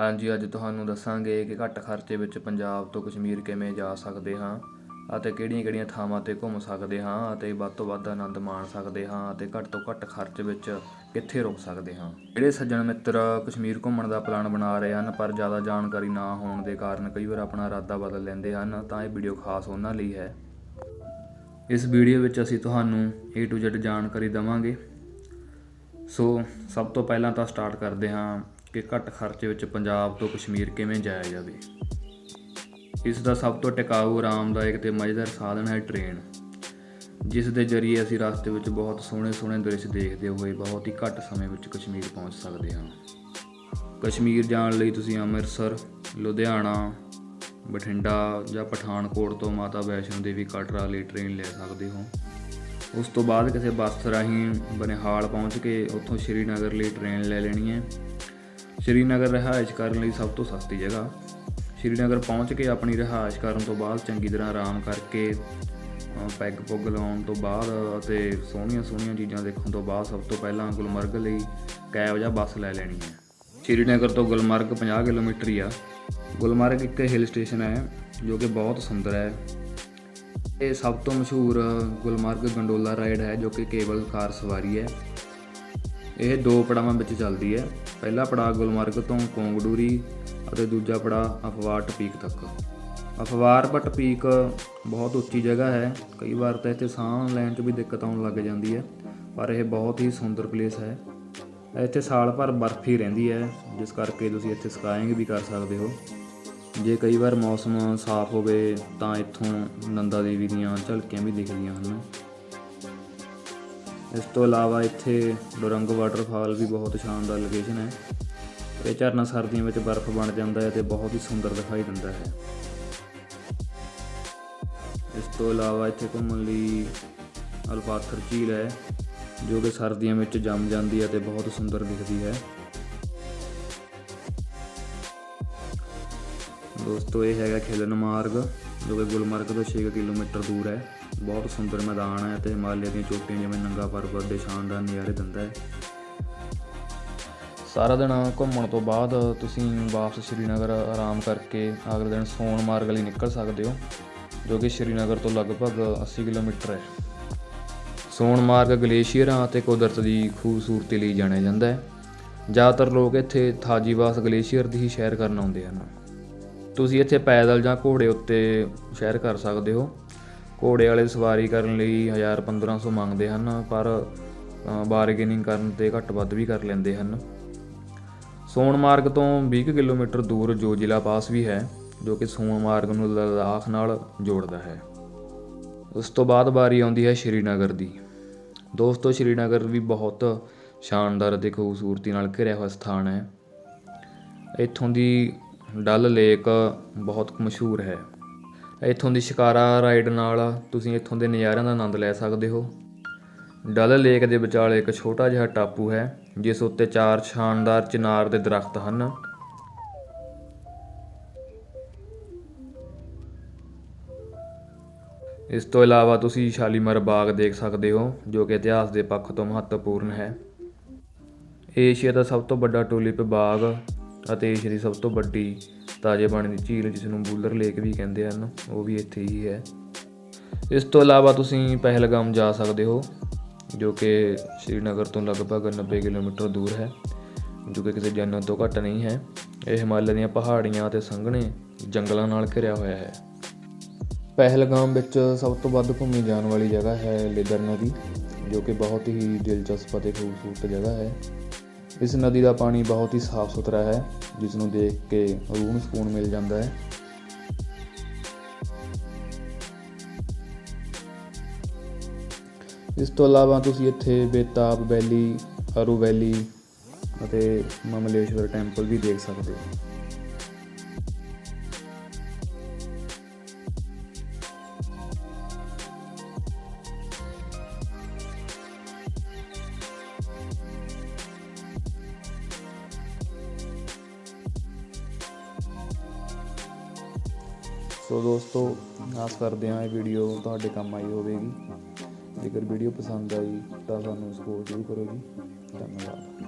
ਹਾਂਜੀ, ਅੱਜ ਤੁਹਾਨੂੰ ਦੱਸਾਂਗੇ ਕਿ ਘੱਟ ਖਰਚੇ ਵਿੱਚ ਪੰਜਾਬ ਤੋਂ ਕਸ਼ਮੀਰ ਕਿਵੇਂ ਜਾ ਸਕਦੇ ਹਾਂ ਅਤੇ ਕਿਹੜੀਆਂ-ਕਿਹੜੀਆਂ ਥਾਵਾਂ ਤੇ ਘੁੰਮ ਸਕਦੇ ਹਾਂ ਅਤੇ ਵੱਧ ਤੋਂ ਵੱਧ ਆਨੰਦ ਮਾਣ ਸਕਦੇ ਹਾਂ ਅਤੇ ਘੱਟ ਤੋਂ ਘੱਟ ਖਰਚ ਵਿੱਚ ਕਿੱਥੇ ਰੁਕ ਸਕਦੇ ਹਾਂ। ਜਿਹੜੇ ਸੱਜਣ ਮਿੱਤਰ ਕਸ਼ਮੀਰ ਘੁੰਮਣ ਦਾ ਪਲਾਨ ਬਣਾ ਰਹੇ ਹਨ, ਪਰ ਜ਼ਿਆਦਾ ਜਾਣਕਾਰੀ ਨਾ ਹੋਣ ਦੇ ਕਾਰਨ ਕਈ ਵਾਰ ਆਪਣਾ ਇਰਾਦਾ ਬਦਲ ਲੈਂਦੇ ਹਨ, ਤਾਂ ਇਹ ਵੀਡੀਓ ਖਾਸ ਉਹਨਾਂ ਲਈ ਹੈ। ਇਸ ਵੀਡੀਓ ਵਿੱਚ ਅਸੀਂ ਤੁਹਾਨੂੰ A to Z ਜਾਣਕਾਰੀ ਦਵਾਂਗੇ। ਸੋ, ਸਭ ਤੋਂ ਪਹਿਲਾਂ ਤਾਂ ਸਟਾਰਟ ਕਰਦੇ ਹਾਂ ਕਿ ਘੱਟ ਖਰਚੇ ਵਿੱਚ ਪੰਜਾਬ ਤੋਂ ਕਸ਼ਮੀਰ ਕਿਵੇਂ ਜਾਇਆ ਜਾਵੇ। ਇਸ ਦਾ ਸਭ ਤੋਂ ਟਿਕਾਊ, ਆਰਾਮਦਾਇਕ ਤੇ ਮਜ਼ੇਦਾਰ ਸਾਧਨ ਹੈ ਟ੍ਰੇਨ। ਜਿਸ ਦੇ ਜ਼ਰੀਏ ਅਸੀਂ ਰਸਤੇ ਵਿੱਚ ਬਹੁਤ ਸੋਹਣੇ ਸੋਹਣੇ ਦ੍ਰਿਸ਼ ਦੇਖਦੇ ਹੋਏ ਬਹੁਤ ਹੀ ਘੱਟ ਸਮੇਂ ਵਿੱਚ ਕਸ਼ਮੀਰ ਪਹੁੰਚ ਸਕਦੇ ਹਾਂ। ਕਸ਼ਮੀਰ ਜਾਣ ਲਈ ਤੁਸੀਂ ਅੰਮ੍ਰਿਤਸਰ, ਲੁਧਿਆਣਾ, ਬਠਿੰਡਾ ਜਾਂ ਪਠਾਨਕੋਟ ਤੋਂ ਮਾਤਾ ਵੈਸ਼ਨੋ ਦੇਵੀ ਕਟਰਾ ਲਈ ਟ੍ਰੇਨ ਲੈ ਸਕਦੇ ਹੋ। ਉਸ ਤੋਂ ਬਾਅਦ ਕਿਸੇ ਬੱਸ ਰਾਹੀਂ ਬਨਿਹਾਲ ਪਹੁੰਚ ਕੇ ਉੱਥੋਂ ਸ਼੍ਰੀਨਗਰ ਲਈ ਟ੍ਰੇਨ ਲੈ ਲੈਣੀ ਹੈ। ਸ਼੍ਰੀਨਗਰ ਰਿਹਾਇਸ਼ ਕਰਨ ਲਈ ਸਭ ਤੋਂ ਸਸਤੀ ਜਗ੍ਹਾ। ਸ਼੍ਰੀਨਗਰ ਪਹੁੰਚ ਕੇ ਆਪਣੀ ਰਿਹਾਇਸ਼ ਕਰਨ ਤੋਂ ਬਾਅਦ ਚੰਗੀ ਤਰ੍ਹਾਂ ਆਰਾਮ ਕਰਕੇ ਪੈਗ ਪੁੱਗ ਲਾਉਣ ਤੋਂ ਬਾਅਦ ਅਤੇ ਸੋਹਣੀਆਂ ਸੋਹਣੀਆਂ ਚੀਜ਼ਾਂ ਦੇਖਣ ਤੋਂ ਬਾਅਦ ਸਭ ਤੋਂ ਪਹਿਲਾਂ ਗੁਲਮਰਗ ਲਈ ਕੈਬ ਜਾਂ ਬੱਸ ਲੈ ਲੈਣੀ ਹੈ। ਸ਼੍ਰੀਨਗਰ ਤੋਂ ਗੁਲਮਰਗ 50 ਕਿਲੋਮੀਟਰ ਹੀ ਆ। ਗੁਲਮਰਗ ਇੱਕ ਹਿਲ ਸਟੇਸ਼ਨ ਹੈ ਜੋ ਕਿ ਬਹੁਤ ਸੁੰਦਰ ਹੈ। ਇਹ ਸਭ ਤੋਂ ਮਸ਼ਹੂਰ ਗੁਲਮਰਗ ਗੰਡੋਲਾ ਰਾਈਡ ਹੈ ਜੋ ਕਿ ਕੇਬਲ ਕਾਰ ਸਵਾਰੀ ਹੈ। ਇਹ ਦੋ ਪੜਾਵਾਂ ਵਿੱਚ ਚੱਲਦੀ ਹੈ। ਪਹਿਲਾ ਪੜਾਅ ਗੁਲਮਰਗ ਤੋਂ ਕੋਂਗਡੂਰੀ ਅਤੇ ਦੂਜਾ ਪੜਾਅ ਅਫਵਾਟ ਟਪੀਕ ਤੱਕ। ਅਫਵਾਰਪਟ ਪੀਕ ਬਹੁਤ ਉੱਚੀ ਜਗ੍ਹਾ ਹੈ। ਕਈ ਵਾਰ ਤਾਂ ਇੱਥੇ ਸਾਹ ਲੈਣ 'ਚ ਵੀ ਦਿੱਕਤ ਆਉਣ ਲੱਗ ਜਾਂਦੀ ਹੈ, ਪਰ ਇਹ ਬਹੁਤ ਹੀ ਸੁੰਦਰ ਪਲੇਸ ਹੈ। ਇੱਥੇ ਸਾਲ ਭਰ ਬਰਫ਼ ਹੀ ਰਹਿੰਦੀ ਹੈ, ਜਿਸ ਕਰਕੇ ਤੁਸੀਂ ਇੱਥੇ ਸਕਾਇੰਗ ਵੀ ਕਰ ਸਕਦੇ ਹੋ। ਜੇ ਕਈ ਵਾਰ ਮੌਸਮ ਸਾਫ਼ ਹੋਵੇ ਤਾਂ ਇੱਥੋਂ ਨੰਦਾ ਦੇਵੀ ਦੀਆਂ ਝਲਕੀਆਂ ਵੀ ਦਿਖਦੀਆਂ ਹਨ। ਇਸ ਤੋਂ ਇਲਾਵਾ ਇੱਥੇ ਡੋਰੰਗ ਵਾਟਰਫਾਲ ਵੀ ਬਹੁਤ ਸ਼ਾਨਦਾਰ ਲੋਕੇਸ਼ਨ ਹੈ। ਇਹ ਝਰਨਾ ਸਰਦੀਆਂ ਵਿੱਚ ਬਰਫ਼ ਬਣ ਜਾਂਦਾ ਹੈ ਤੇ ਬਹੁਤ ਹੀ ਸੁੰਦਰ ਦਿਖਾਈ ਦਿੰਦਾ ਹੈ। ਇਸ ਤੋਂ ਇਲਾਵਾ ਇੱਥੇ ਘੁੰਮਣ ਲਈ ਅਲਪਾਥਰ ਝੀਲ ਹੈ, ਜੋ ਕਿ ਸਰਦੀਆਂ ਵਿੱਚ ਜੰਮ ਜਾਂਦੀ ਹੈ ਤੇ ਬਹੁਤ ਸੁੰਦਰ ਦਿਖਦੀ ਹੈ। ਦੋਸਤੋ, ਇਹ ਹੈਗਾ ਖਿਲਨ ਮਾਰਗ। ਜੋ ਕਿ ਗੁਲਮਰਗ ਤੋਂ 6 ਕਿਲੋਮੀਟਰ ਦੂਰ ਹੈ। ਬਹੁਤ ਸੁੰਦਰ ਮੈਦਾਨ ਹੈ ਅਤੇ ਹਿਮਾਲਿਆ ਦੀਆਂ ਚੋਟੀਆਂ ਜਿਵੇਂ ਨੰਗਾ ਪਰਬਤ ਦੇ ਸ਼ਾਨਦਾਰ ਨਜ਼ਾਰੇ ਦਿੰਦਾ ਹੈ। ਸਾਰਾ ਦਿਨ ਘੁੰਮਣ ਤੋਂ ਬਾਅਦ ਤੁਸੀਂ ਵਾਪਸ ਸ਼੍ਰੀਨਗਰ ਆਰਾਮ ਕਰਕੇ ਅਗਲੇ ਦਿਨ ਸੋਨਮਾਰਗ ਲਈ ਨਿਕਲ ਸਕਦੇ ਹੋ, ਜੋ ਕਿ ਸ਼੍ਰੀਨਗਰ ਤੋਂ ਲਗਭਗ 80 ਕਿਲੋਮੀਟਰ ਹੈ। ਸੋਨਮਾਰਗ ਗਲੇਸ਼ੀਅਰਾਂ ਅਤੇ ਕੁਦਰਤ ਦੀ ਖੂਬਸੂਰਤੀ ਲਈ ਜਾਣਿਆ ਜਾਂਦਾ ਹੈ। ਜ਼ਿਆਦਾਤਰ ਲੋਕ ਇੱਥੇ ਥਾਜੀਵਾਸ ਗਲੇਸ਼ੀਅਰ ਦੀ ਹੀ ਸੈਰ ਕਰਨ ਆਉਂਦੇ ਹਨ। ਤੁਸੀਂ ਇੱਥੇ ਪੈਦਲ ਜਾਂ ਘੋੜੇ ਉੱਤੇ ਸੈਰ ਕਰ ਸਕਦੇ ਹੋ। ਘੋੜੇ ਵਾਲੇ ਸਵਾਰੀ ਕਰਨ ਲਈ 1000 1500 ਮੰਗਦੇ ਹਨ, ਪਰ ਬਾਰਗੇਨਿੰਗ ਕਰਨ ਤੇ ਘੱਟ ਵੱਧ ਵੀ ਕਰ ਲੈਂਦੇ ਹਨ। ਸੋਨਮਾਰਗ ਤੋਂ 20 ਕਿਲੋਮੀਟਰ ਦੂਰ ਜੋਜਿਲਾ ਪਾਸ ਵੀ ਹੈ, ਜੋ ਕਿ ਸੋਨਮਾਰਗ ਨੂੰ ਲਦਾਖ ਨਾਲ ਜੋੜਦਾ ਹੈ। ਉਸ ਤੋਂ ਬਾਅਦ ਵਾਰੀ ਆਉਂਦੀ ਹੈ ਸ਼੍ਰੀਨਗਰ ਦੀ। ਦੋਸਤੋ, ਸ਼੍ਰੀਨਗਰ ਵੀ ਬਹੁਤ ਸ਼ਾਨਦਾਰ ਅਤੇ ਖੂਬਸੂਰਤੀ ਨਾਲ ਘਿਰਿਆ ਹੋਇਆ ਸਥਾਨ ਹੈ। ਇੱਥੋਂ ਦੀ ਡਲ ਲੇਕ ਬਹੁਤ ਮਸ਼ਹੂਰ ਹੈ। ਇੱਥੋਂ ਦੀ ਸ਼ਿਕਾਰਾ ਰਾਈਡ ਨਾਲ ਤੁਸੀਂ ਇੱਥੋਂ ਦੇ ਨਜ਼ਾਰਿਆਂ ਦਾ ਆਨੰਦ ਲੈ ਸਕਦੇ ਹੋ। ਡਲ ਲੇਕ ਦੇ ਵਿਚਾਲੇ ਇੱਕ ਛੋਟਾ ਜਿਹਾ ਟਾਪੂ ਹੈ, ਜਿਸ ਉੱਤੇ ਚਾਰ ਸ਼ਾਨਦਾਰ ਚਿਨਾਰ ਦੇ ਦਰਖਤ ਹਨ। ਇਸ ਤੋਂ ਇਲਾਵਾ ਤੁਸੀਂ ਸ਼ਾਲੀਮਾਰ ਬਾਗ ਦੇਖ ਸਕਦੇ ਹੋ, ਜੋ ਕਿ ਇਤਿਹਾਸ ਦੇ ਪੱਖ ਤੋਂ ਮਹੱਤਵਪੂਰਨ ਹੈ। ਏਸ਼ੀਆ ਦਾ ਸਭ ਤੋਂ ਵੱਡਾ ਟੂਲਿਪ ਬਾਗ ਅਤੇ ਏਸ਼ੀਆ ਦੀ ਸਭ ਤੋਂ ਵੱਡੀ ਤਾਜ਼ੇ ਪਾਣੀ ਦੀ ਝੀਲ ਜਿਸ ਨੂੰ ਬੂਲਰ ਲੇਕ ਵੀ ਕਹਿੰਦੇ ਹਨ, ਉਹ ਵੀ ਇੱਥੇ ਹੀ ਹੈ। ਇਸ ਤੋਂ ਇਲਾਵਾ ਤੁਸੀਂ ਪਹਿਲਗਾਮ ਜਾ ਸਕਦੇ ਹੋ, ਜੋ ਕਿ ਸ਼੍ਰੀਨਗਰ ਤੋਂ ਲਗਭਗ 90 ਕਿਲੋਮੀਟਰ ਦੂਰ ਹੈ, ਜੋ ਕਿ ਕਿਸੇ ਜੰਨਤ ਤੋਂ ਘੱਟ ਨਹੀਂ ਹੈ। ਇਹ ਹਿਮਾਲਿਆ ਦੀਆਂ ਪਹਾੜੀਆਂ ਅਤੇ ਸੰਘਣੇ ਜੰਗਲਾਂ ਨਾਲ ਘਿਰਿਆ ਹੋਇਆ ਹੈ। ਪਹਿਲਗਾਮ ਵਿੱਚ ਸਭ ਤੋਂ ਵੱਧ ਘੁੰਮੀ ਜਾਣ ਵਾਲੀ ਜਗ੍ਹਾ ਹੈ ਲਿਦਰ ਨਦੀ, ਜੋ ਕਿ ਬਹੁਤ ਹੀ ਦਿਲਚਸਪ ਅਤੇ ਖੂਬਸੂਰਤ ਜਗ੍ਹਾ ਹੈ। ਇਸ ਨਦੀ ਦਾ ਪਾਣੀ ਬਹੁਤ ਹੀ ਸਾਫ਼ ਸੁਥਰਾ ਹੈ ਜਿਸ ਨੂੰ ਦੇਖ ਕੇ ਰੂਹ ਨੂੰ ਸਕੂਨ ਮਿਲ ਜਾਂਦਾ ਹੈ। ਇਸ ਤੋਂ ਇਲਾਵਾ ਤੁਸੀਂ ਇੱਥੇ ਬੇਤਾਬ ਵੈਲੀ ਅਰੂ ਵੈਲੀ ਅਤੇ ਮਮਲੇਸ਼ਵਰ ਟੈਂਪਲ ਵੀ ਦੇਖ ਸਕਦੇ ਹੋ। ਸੋ ਦੋਸਤੋ, ਆਸ ਕਰਦੇ ਹਾਂ ਇਹ ਵੀਡੀਓ ਤੁਹਾਡੇ ਕੰਮ ਆਈ ਹੋਵੇਗੀ। ਜੇਕਰ ਵੀਡੀਓ ਪਸੰਦ ਆਈ ਤਾਂ ਸਾਨੂੰ ਸਪੋਰਟ ਜ਼ਰੂਰ ਕਰੋ ਜੀ। ਧੰਨਵਾਦ।